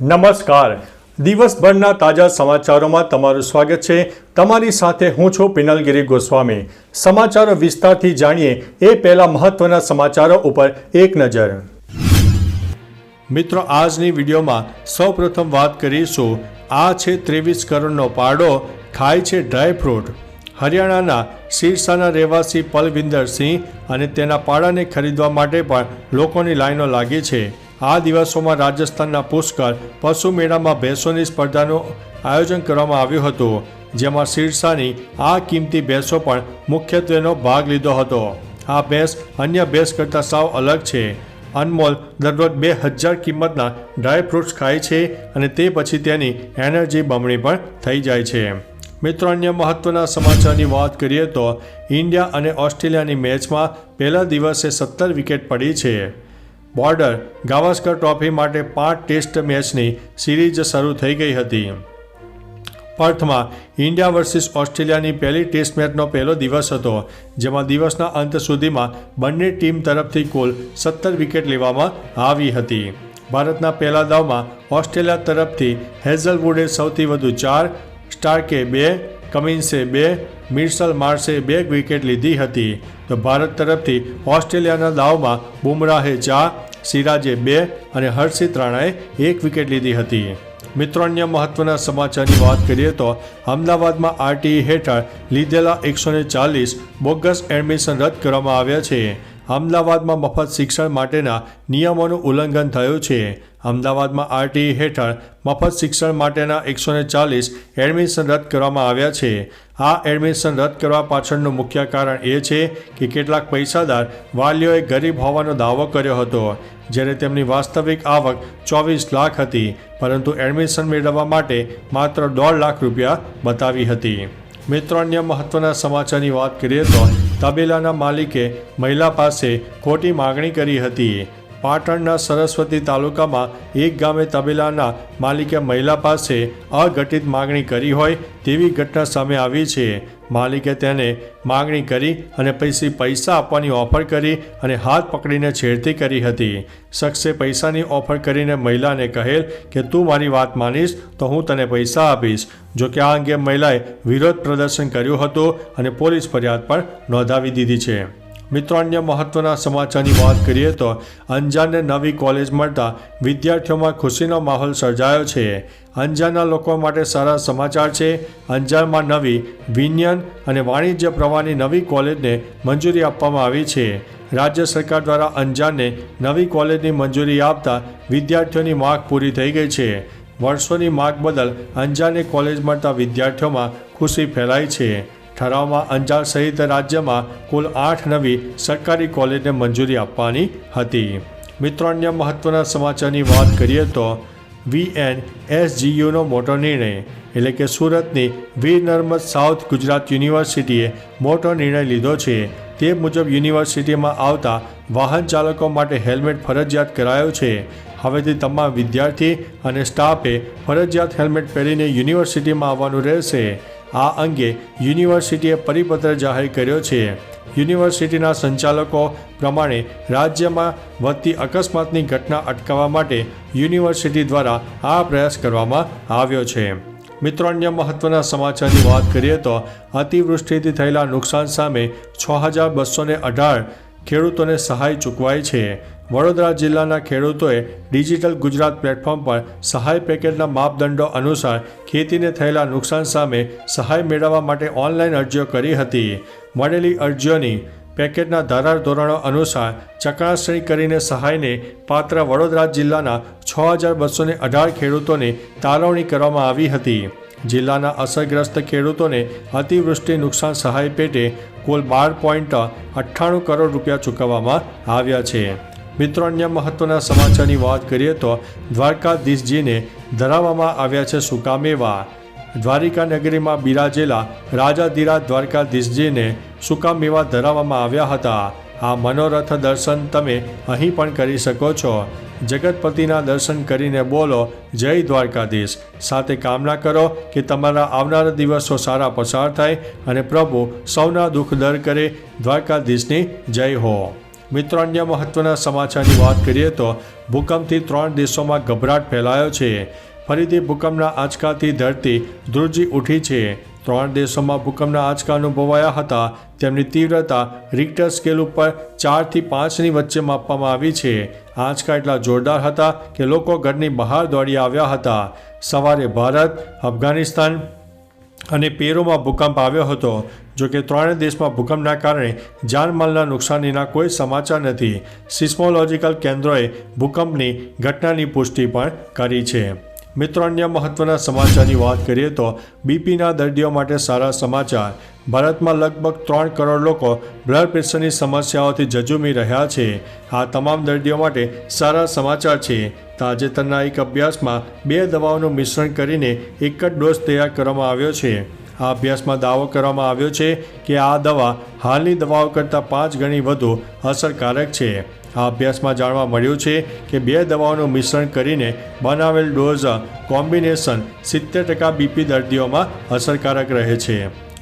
નમસ્કાર. દિવસભરના તાજા સમાચારોમાં તમારું સ્વાગત છે. તમારી સાથે હું છું પિનલગીરી ગોસ્વામી. સમાચારો વિસ્તારથી જાણીએ એ પહેલા મહત્વના સમાચારો ઉપર એક નજર. મિત્રો, આજની વિડીયોમાં સૌપ્રથમ વાત કરીશું. આ છે ત્રેવીસ કરોડનો પાડો, ખાય છે ડ્રાયફ્રૂટ હરિયાણાના સિરસાના રહેવાસી પલવિંદરસિંહ અને તેના પાડાને ખરીદવા માટે પણ લોકોની લાઈનો લાગી છે. આ દિવસોમાં રાજસ્થાનના પુષ્કર પશુ મેળામાં ભેંસોની સ્પર્ધાનું આયોજન કરવામાં આવ્યું હતું, જેમાં શિરસાની આ કિંમતી ભેંસો પણ મુખ્યત્વેનો ભાગ લીધો હતો. આ ભેંસ અન્ય ભેંસ કરતાં સાવ અલગ છે. અનમોલ દરરોજ બે હજાર કિંમતના ડ્રાય ફ્રૂટ્સ ખાય છે અને તે પછી તેની એનર્જી બમણી પણ થઈ જાય છે. મિત્રો, અન્ય મહત્વના સમાચારની વાત કરીએ તો ઇન્ડિયા અને ઓસ્ટ્રેલિયાની મેચમાં પહેલા દિવસે સત્તર વિકેટ પડી છે. બોર્ડર ગાવસ્કર ટ્રોફી માટે પાંચ ટેસ્ટ મેચની સિરીઝ શરૂ થઈ ગઈ હતી. પર્થમાં ઇન્ડિયા વર્સિસ ઓસ્ટ્રેલિયાની પહેલી ટેસ્ટ મેચનો પહેલો દિવસ હતો, જેમાં દિવસના અંત સુધીમાં બંને ટીમ તરફથી કુલ સત્તર વિકેટ લેવામાં આવી હતી. ભારતના પહેલા દાવમાં ઓસ્ટ્રેલિયા તરફથી હેઝલવુડે સૌથી વધુ ચાર, સ્ટાર્કે બે કમિન્સે બે, મિર્સલ માર્સે બે વિકેટ લીધી હતી. તો ભારત તરફથી ઓસ્ટ્રેલિયાના દાવમાં બુમરાહે ચાર, સિરાજે બે અને હર્ષિત રાણાએ એક વિકેટ લીધી હતી. મિત્રો, અન્ય મહત્વના સમાચારની વાત કરીએ તો અમદાવાદમાં આરટીઈ હેઠળ લીધેલા એકસો ચાલીસ બોગસ એડમિશન રદ કરવામાં આવ્યા છે. અમદાવાદમાં મફત શિક્ષણ માટેના નિયમોનું ઉલ્લંઘન થયું છે. અમદાવાદમાં આરટીઈ હેઠળ મફત શિક્ષણ માટેના એકસો ચાલીસ એડમિશન રદ કરવામાં આવ્યા છે. આ એડમિશન રદ કરવા પાછળનું મુખ્ય કારણ એ છે કે કેટલાક પૈસાદાર વાલીઓએ ગરીબ હોવાનો દાવો કર્યો હતો, જ્યારે તેમની વાસ્તવિક આવક ચોવીસ લાખ હતી, પરંતુ એડમિશન મેળવવા માટે માત્ર દોઢ લાખ રૂપિયા બતાવી હતી. મિત્રો, અન્ય મહત્વના સમાચારની વાત કરીએ તો તબેલાના માલિકે મહિલા પાસે ખોટી માગણી કરી હતી. પાટણના સરસ્વતી તાલુકામાં એક ગામે તબેલાના માલિકે મહિલા પાસે અઘટિત માગણી કરી હોય તેવી ઘટના સામે આવી છે. માલિકે તેને માગણી કરી અને પછી પૈસા આપવાની ઓફર કરી અને હાથ પકડીને છેડતી કરી હતી. શખ્સે પૈસાની ઓફર કરીને મહિલાને કહેલ કે, તું મારી વાત માનીશ તો હું તને પૈસા આપીશ. જો કે આ અંગે મહિલાએ વિરોધ પ્રદર્શન કર્યું હતું અને પોલીસ ફરિયાદ પણ નોંધાવી દીધી છે. મિત્રો, અન્ય મહત્વના સમાચારની વાત કરીએ તો અંજારને નવી કોલેજ મળતા વિદ્યાર્થીઓમાં ખુશીનો માહોલ સર્જાયો છે. અંજારના લોકો માટે સારા સમાચાર છે. અંજારમાં નવી વિજ્ઞાન અને વાણિજ્ય પ્રવાહની નવી કોલેજને મંજૂરી આપવામાં આવી છે. રાજ્ય સરકાર દ્વારા અંજારને નવી કોલેજની મંજૂરી આપતા વિદ્યાર્થીઓની માગ પૂરી થઈ ગઈ છે. વર્ષોની માગ બદલ અંજારની કોલેજ મળતા વિદ્યાર્થીઓમાં ખુશી ફેલાઈ છે. ઠરાવમાં અંજાર સહિત રાજ્યમાં કુલ આઠ નવી સરકારી કોલેજને મંજૂરી આપવાની હતી. મિત્રો, અન્ય મહત્વના સમાચારની વાત કરીએ તો વીએન એસજીયુનો મોટો નિર્ણય, એટલે કે સુરતની વીર નર્મદ સાઉથ ગુજરાત યુનિવર્સિટીએ મોટો નિર્ણય લીધો છે. તે મુજબ યુનિવર્સિટીમાં આવતા વાહન ચાલકો માટે હેલ્મેટ ફરજિયાત કરાયો છે. હવેથી તમામ વિદ્યાર્થી અને સ્ટાફે ફરજિયાત હેલ્મેટ પહેરીને યુનિવર્સિટીમાં આવવાનું રહેશે. આ અંગે યુનિવર્સિટીએ પરિપત્ર જાહેર કર્યો છે. યુનિવર્સિટીના સંચાલકો પ્રમાણે રાજ્યમાં વધતી અકસ્માતની ઘટના અટકાવવા માટે યુનિવર્સિટી દ્વારા આ પ્રયાસ કરવામાં આવ્યો છે. મિત્રો, અન્ય મહત્વના સમાચારની વાત કરીએ તો અતિવૃષ્ટિથી થયેલા નુકસાન સામે છ હજાર બસો અઢાર ખેડૂતોને સહાય ચૂકવાઈ છે. વડોદરા જિલ્લાના ખેડૂતોએ ડિજિટલ ગુજરાત પ્લેટફોર્મ પર સહાય પેકેજના માપદંડો અનુસાર ખેતીને થયેલા નુકસાન સામે સહાય મેળવવા માટે ઓનલાઈન અરજીઓ કરી હતી. મળેલી અરજીઓની પેકેજના ધારા ધોરણો અનુસાર ચકાસણી કરીને સહાયને પાત્ર વડોદરા જિલ્લાના છ હજાર બસો અઢાર ખેડૂતોને તારવણી કરવામાં આવી હતી. જિલ્લાના અસરગ્રસ્ત ખેડૂતોને અતિવૃષ્ટિ નુકસાન સહાય પેટે કુલ બાર પોઈન્ટ અઠ્ઠાણું કરોડ રૂપિયા ચૂકવવામાં આવ્યા છે. મિત્રો, અન્ય મહત્વના સમાચારની વાત કરીએ તો દ્વારકાધીશજીને ધરાવવામાં આવ્યા છે સુકામેવા. દ્વારિકા નગરીમાં બિરાજેલા રાજાધીરાજ દ્વારકાધીશજીને સુકામેવા ધરાવવામાં આવ્યા હતા. આ મનોરથ દર્શન તમે અહીં પણ કરી શકો છો. જગતપતિના દર્શન કરીને બોલો, જય દ્વારકાધીશ. સાથે કામના કરો કે તમારા આવનારા દિવસો સારા પસાર થાય અને પ્રભુ સૌના દુઃખ દર કરે. દ્વારકાધીશની જય હો. મિત્રો અન્ય મહત્વના સમાચારની વાત કરીએ તો ભૂકંપથી ત્રણ દેશોમાં ગભરાટ ફેલાયો છે. ફરીથી ભૂકંપના આંચકાથી ધરતી ધ્રુજી ઉઠી છે. ત્રણ દેશોમાં ભૂકંપના આંચકા અનુભવાયા હતા. તેમની તીવ્રતા રિક્ટર સ્કેલ ઉપર ચારથી પાંચની વચ્ચે માપવામાં આવી છે. આંચકા એટલા જોરદાર હતા કે લોકો ઘરની બહાર દોડી આવ્યા હતા. સવારે ભારત, અફઘાનિસ્તાન અને પેરુમાં ભૂકંપ આવ્યો હતો. જો કે ત્રણેય દેશમાં ભૂકંપના કારણે જાનમાલના નુકસાનીના કોઈ સમાચાર નથી. સિસ્મોલોજીકલ કેન્દ્રોએ ભૂકંપની ઘટનાની પુષ્ટિ પણ કરી છે. મિત્રો, અન્ય મહત્વના સમાચારની વાત કરીએ તો બીપીના દર્દીઓ માટે સારા સમાચાર. ભારતમાં લગભગ ત્રણ કરોડ લોકો બ્લડ પ્રેશરની સમસ્યાઓથી જજુમી રહ્યા છે. આ તમામ દર્દીઓ માટે સારા સમાચાર છે. તાજેતરના એક અભ્યાસમાં બે દવાઓનું મિશ્રણ કરીને એક જ ડોઝ તૈયાર કરવામાં આવ્યો છે. આ અભ્યાસમાં દાવો કરવામાં આવ્યો છે કે આ દવા હાલની દવાઓ કરતાં પાંચ ગણી વધુ અસરકારક છે. આ અભ્યાસમાં જાણવા મળ્યું છે કે બે દવાઓનું મિશ્રણ કરીને બનાવેલ ડોઝ કોમ્બિનેશન સિત્તેર ટકા બીપી દર્દીઓમાં અસરકારક રહે છે.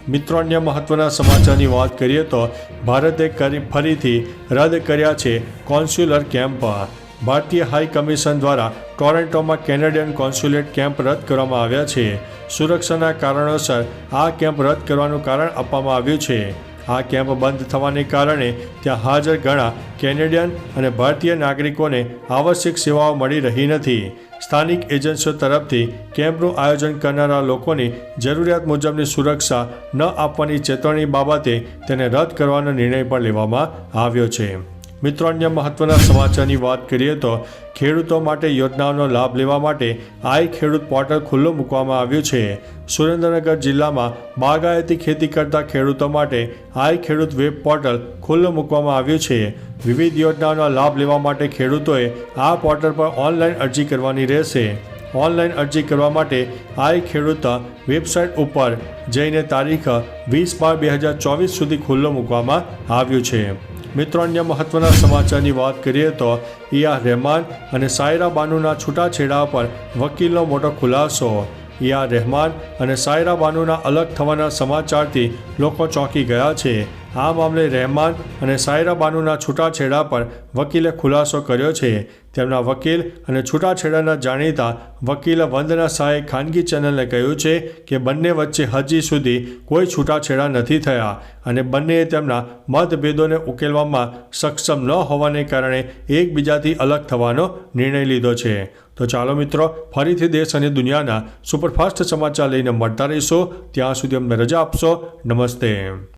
મિત્રો, અન્ય મહત્વના સમાચારની વાત કરીએ તો ભારતે કરી, ફરીથી રદ કર્યા છે કોન્સ્યુલર કેમ્પ. ભારતીય હાઈ કમિશન દ્વારા ટોરેન્ટોમાં કેનેડિયન કોન્સ્યુલેટ કેમ્પ રદ કરવામાં આવ્યા છે. સુરક્ષાના કારણોસર આ કેમ્પ રદ કરવાનું કારણ આપવામાં આવ્યું છે. આ કેમ્પ બંધ થવાને કારણે ત્યાં હાજર ઘણા કેનેડિયન અને ભારતીય નાગરિકોને આવશ્યક સેવાઓ મળી રહી નથી. સ્થાનિક એજન્સીઓ તરફથી કેમ્પનું આયોજન કરનારા લોકોની જરૂરિયાત મુજબની સુરક્ષા ન આપવાની ચેતવણી બાબતે તેને રદ કરવાનો નિર્ણય પણ લેવામાં આવ્યો છે. મિત્રો, અન્ય મહત્વના સમાચારની વાત કરીએ તો ખેડૂતો માટે યોજનાઓનો લાભ લેવા માટે આઈ ખેડૂત પોર્ટલ ખુલ્લું મૂકવામાં આવ્યું છે. સુરેન્દ્રનગર જિલ્લામાં બાગાયતી ખેતી કરતા ખેડૂતો માટે આઈ ખેડૂત વેબ પોર્ટલ ખુલ્લું મૂકવામાં આવ્યું છે. વિવિધ યોજનાઓનો લાભ લેવા માટે ખેડૂતોએ આ પોર્ટલ પર ઓનલાઈન અરજી કરવાની રહેશે. ઓનલાઈન અરજી કરવા માટે આઈ ખેડૂત વેબસાઇટ ઉપર જઈને તારીખ વીસ બાર બે હજાર ચોવીસ સુધી ખુલ્લું મૂકવામાં આવ્યું છે. મિત્રો, અન્ય મહત્વના સમાચારની વાત કરીએ તો ઈઆર રહેમાન અને સાયરા બાનુના છૂટાછેડા પર વકીલનો મોટો ખુલાસો. ઈઆર રહેમાન અને સાયરા બાનુના અલગ થવાના સમાચારથી લોકો ચોંકી ગયા છે. આ મામલે રહેમાન અને સાયરા બાનુના છૂટાછેડા પર વકીલે ખુલાસો કર્યો છે. તેમના વકીલ અને છૂટાછેડાના જાણીતા વકીલ વંદના શાહે ખાનગી ચેનલને કહ્યું છે કે બંને વચ્ચે હજી સુધી કોઈ છૂટાછેડા નથી થયા અને બંનેએ તેમના મતભેદોને ઉકેલવામાં સક્ષમ ન હોવાને કારણે એકબીજાથી અલગ થવાનો નિર્ણય લીધો છે. તો ચાલો મિત્રો, ફરીથી દેશ અને દુનિયાના સુપરફાસ્ટ સમાચાર લઈને મળતા રહીશો. ત્યાં સુધી અમને રજા આપશો. નમસ્તે.